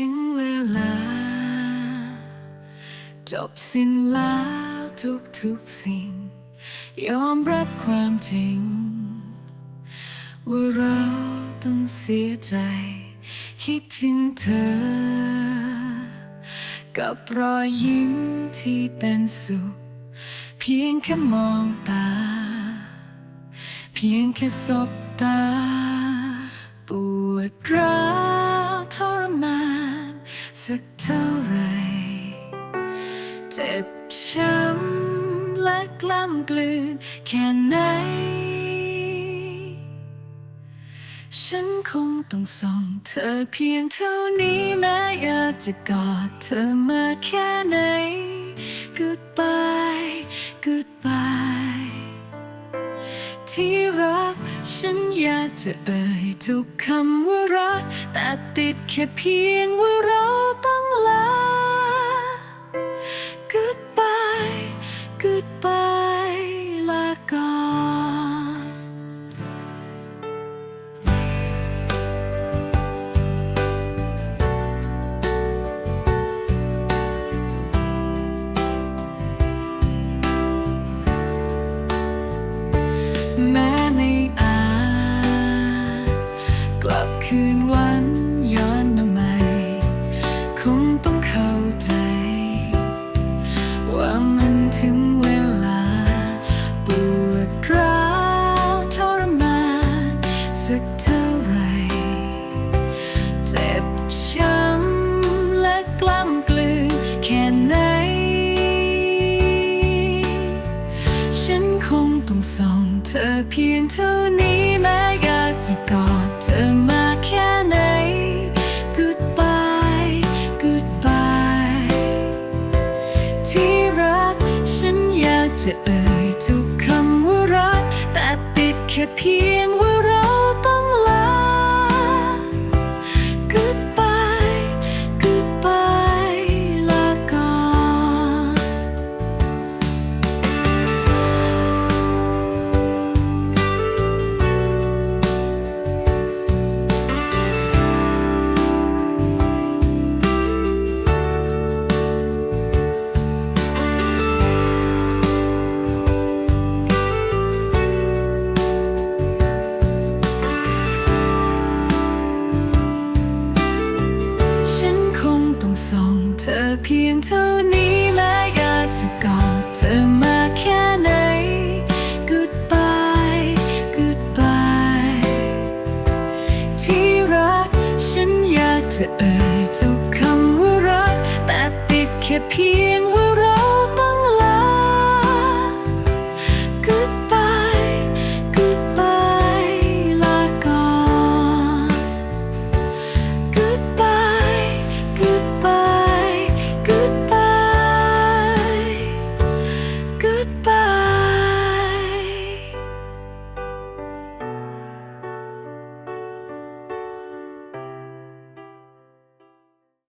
ถึงเวลา จบสิ้นแล้วทุกทุกๆสิ่ง ยอมรับความจริง ว่าเราต้องเสียใจ คิดถึงเธอ กับรอยยิ้มที่เป็นสุข เพียงแค่มองตา เพียงแค่สบตา ปวดร้า เท่าไรเจ็บช้ำและกล้ำกลืนแค่ไหน ฉันคงต้องส่งเธอเพียงเท่านี้แม้อยากจะกอดเธอมาแค่ไหน Goodbye Goodbye ที่รักฉันอยากจะเอ่ยทุกคำว่ารักแต่ติดแค่เพียงว่าเราต ลา Goodbye Goodbye ลาก่อนแม้ไม่อาจกลับคืน สักเท่าไร เจ็บช้ำและกล้ำกลืนแค่ไหน ฉันคงต้องส่งเธอเพียงเท่านี้แม้อยากจะกอดเธอมาแค่ไหน Goodbye Goodbye ที่รักฉันอยากจะเอ่ยทุกคำว่ารักแต่ติดแค่เพียงว่า ธอเพียงเท่านี้แม้อยากจะกอดเธอมาแค่ไหน Goodbye Goodbye ที่รัก ฉันอยากจะเอ่ยทุกคำว่ารัก แต่ติดแค่เพียงว่า